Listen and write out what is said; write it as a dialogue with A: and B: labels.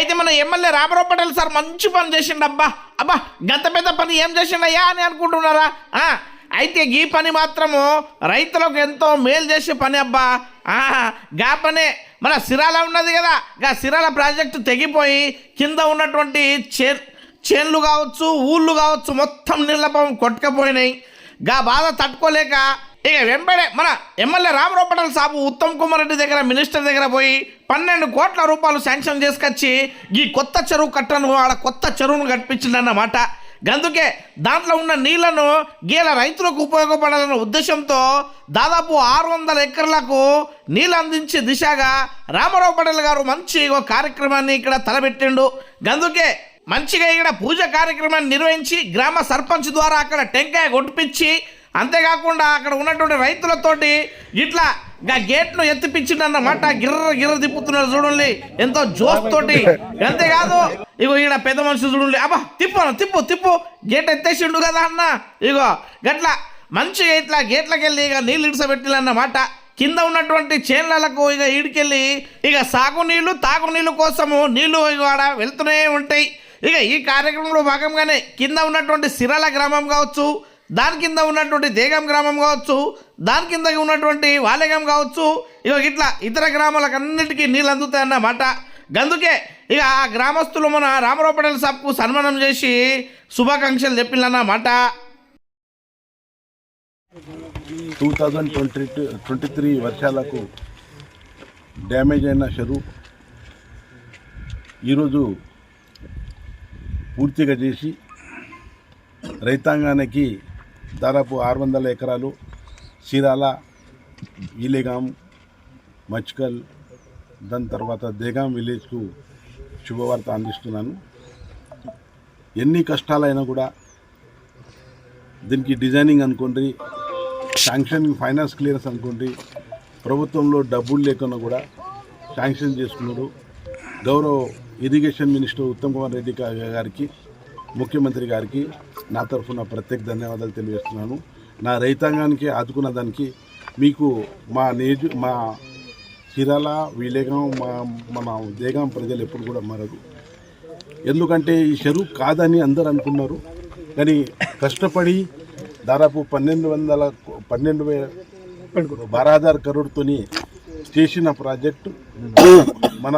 A: అయితే మన MLA Ramarao Patel sir మంచి పని చేసిండు అబ్బా. అబ్బా గత పెద్ద పని ఏం చేసిండయ్యా అని అనుకుంటున్నారా? ఆ, అయితే ఈ పని మాత్రము రైతులకు ఎంతో మేలు చేసే పని అబ్బా. గా పనే. మన సిరాల ఉన్నది కదా. గా సిరాల ప్రాజెక్టు తెగిపోయి కింద ఉన్నటువంటి చే చేన్లు కావచ్చు ఊళ్ళు కావచ్చు మొత్తం నిర్లపం కొట్టుకపోయినాయి. గా బాధ తట్టుకోలేక ఇక వెంబడే మన ఎమ్మెల్యే రామరూపటల సాబు ఉత్తమ్ కుమార్ రెడ్డి దగ్గర మినిస్టర్ దగ్గర పోయి పన్నెండు కోట్ల రూపాయలు శాంక్షన్ చేసుకొచ్చి ఈ కొత్త చెరువు కట్టను ఆడ కొత్త చెరువును కట్టించిందన్నమాట గందుకే దాంట్లో ఉన్న నీళ్ళను గీల రైతులకు ఉపయోగపడాలన్న ఉద్దేశంతో దాదాపు ఆరు వందల ఎకర్లకు నీళ్ళు అందించే దిశగా రామారావు పటేల్ గారు మంచి ఒక కార్యక్రమాన్ని ఇక్కడ తలపెట్టిండు. గందుకే మంచిగా ఇక్కడ పూజ కార్యక్రమాన్ని నిర్వహించి గ్రామ సర్పంచ్ ద్వారా అక్కడ టెంకాయ కొట్టిపించి అంతేకాకుండా అక్కడ ఉన్నటువంటి రైతులతోటి ఇట్లా గా గేట్ను ఎత్తిపించిండన్నమాట. గిర్ర గిర్ర తిప్పుతున్నారు చూడండి. ఎంతో జోస్ తోటి. అంతేకాదు ఇగో ఈడ పెద్ద మనిషి చూడండి. అబ్బా తిప్పు అన్న, తిప్పు తిప్పు. గేట్ ఎత్తేసిండు కదా అన్న. ఇగో గట్ల మంచిగా ఇట్లా గేట్లకి వెళ్ళి ఇక నీళ్ళు ఇడిసబెట్టిలన్నమాట కింద ఉన్నటువంటి చేన్లకు ఇక ఈడికెళ్ళి ఇక సాగునీళ్ళు తాగునీళ్ళు కోసము నీళ్ళు ఇక ఆడ వెళ్తూనే ఉంటాయి. ఇక ఈ కార్యక్రమంలో భాగంగానే కింద ఉన్నటువంటి సిరాల గ్రామం కావచ్చు దాని కింద ఉన్నటువంటి దేగం గ్రామం కావచ్చు దాని కింద ఉన్నటువంటి వాలేగం కావచ్చు ఇక ఇట్లా ఇతర గ్రామాలకు అన్నిటికీ నీళ్ళు అందుతాయి అన్నమాట అందుకే ఇక ఆ గ్రామస్తులు మన రామరావు పటేల్ సాబ్కు సన్మానం చేసి శుభాకాంక్షలు చెప్పిందన్నమాట
B: two thousand twenty twenty three వర్షాలకు డ్యామేజ్ అయిన చెరువు ఈరోజు పూర్తిగా చేసి రైతాంగానికి దాదాపు ఆరు వందల ఎకరాలు చీరాల ఈలేగాం మచ్కల్ దాని తర్వాత దేగాం విలేజ్కు శుభవార్త అందిస్తున్నాను. ఎన్ని కష్టాలైనా కూడా దీనికి డిజైనింగ్ అనుకోండి శాంక్షన్ ఫైనాన్స్ క్లియరెన్స్ అనుకోండి ప్రభుత్వంలో డబ్బులు లేకుండా కూడా శాంక్షన్ చేసుకున్నాడు గౌరవ ఇరిగేషన్ మినిస్టర్ ఉత్తమ్ కుమార్ రెడ్డి గారికి ముఖ్యమంత్రి గారికి నా తరఫున ప్రత్యేక ధన్యవాదాలు తెలియజేస్తున్నాను. నా రైతాంగానికి ఆదుకున్న దానికి మీకు మా నేజు మా చీరాల విలేగాం మా మన దేగాం ప్రజలు ఎప్పుడు కూడా మరదు ఎందుకంటే ఈ చెరువు కాదని అందరు అనుకున్నారు. కానీ కష్టపడి దాదాపు పన్నెండు వందల పన్నెండు వేల బారాదార్ కరోడ్తోని చేసిన ప్రాజెక్టు మన